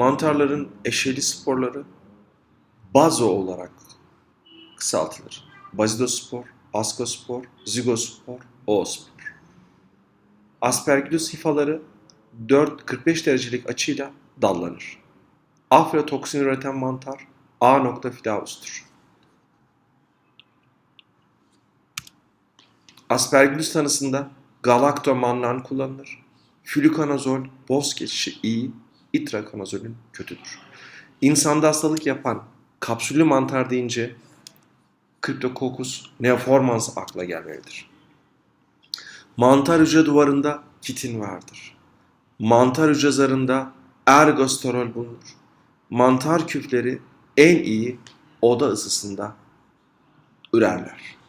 Mantarların eşeli sporları bazo olarak kısaltılır. Bazidospor, askospor, zigospor, oospor. Aspergillus hifaları 4-45 derecelik açıyla dallanır. Aflatoksin üreten mantar A. filaustur. Aspergillus tanısında galaktomannan kullanılır. Flukonazol boz geçişi iyi, itrakonazolün kötüdür. İnsanda hastalık yapan kapsüllü mantar deyince Cryptococcus neoformans akla gelmelidir. Mantar hücre duvarında kitin vardır. Mantar hücre zarında ergosterol bulunur. Mantar küpleri en iyi oda ısısında ürerler.